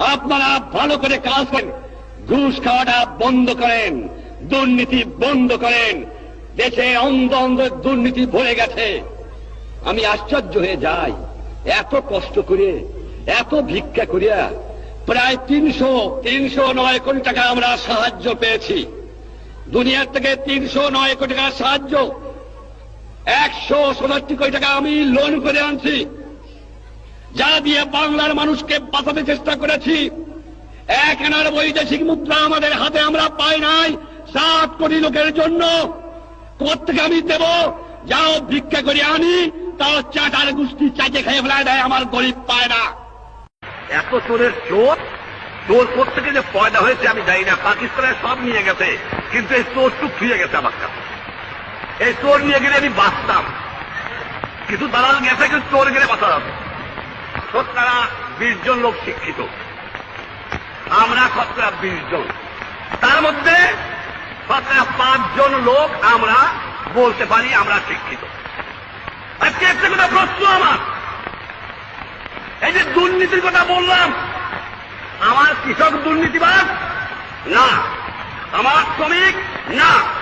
আপনারা ভালো করে কাজ করেন। ঘুষ খাওয়াটা বন্ধ করেন। দুর্নীতি বন্ধ করেন। দেশে অন্ধ অন্ধ দুর্নীতি ভরে গেছে। আমি আশ্চর্য হয়ে যাই। এত কষ্ট করে, এত ভিক্ষা করিয়া প্রায় তিনশো তিনশো নয় কোটি টাকা আমরা সাহায্য পেয়েছি। দুনিয়ার থেকে তিনশো নয় কোটি টাকা সাহায্য। একশো ষোলোটি কোটি টাকা আমি লোন করে আনছি। যা দিয়ে বাংলার মানুষকে বাঁচাতে চেষ্টা করেছি, এক আনার বৈদেশিক মুদ্রা আমাদের হাতে আমরা পাই নাই, সাত কোটি লোকের জন্য। কোথেকে আমি দেব? যাও ভিক্ষা করে আনি, তাও চাটার গুষ্টি চাকে খেয়ে ফেলায় দেয়, আমার গরিব পায় না। এত চোরের চোর? চোর থেকে যে পয়দা হয়েছে আমি জানি না, পাকিস্তানের সব নিয়ে গেছে, কিন্তু এই চোর টুক ফিরে গেছে আমার কাছে। এই চোর নিয়ে গেলে আমি বাঁচতাম। কিছু দালাল গেছে, কিন্তু চোর গেলে বাঁচা যাবে। বিশ জন লোক শিক্ষিত। আমরা শতকরা বিশ জন। তার মধ্যে শতকরা পাঁচজন লোক আমরা বলতে পারি আমরা শিক্ষিত। আজকে একটা কথা প্রশ্ন আমার। এই যে দুর্নীতির কথা বললাম, আমার কৃষক দুর্নীতিবাদ না। আমার শ্রমিক? না।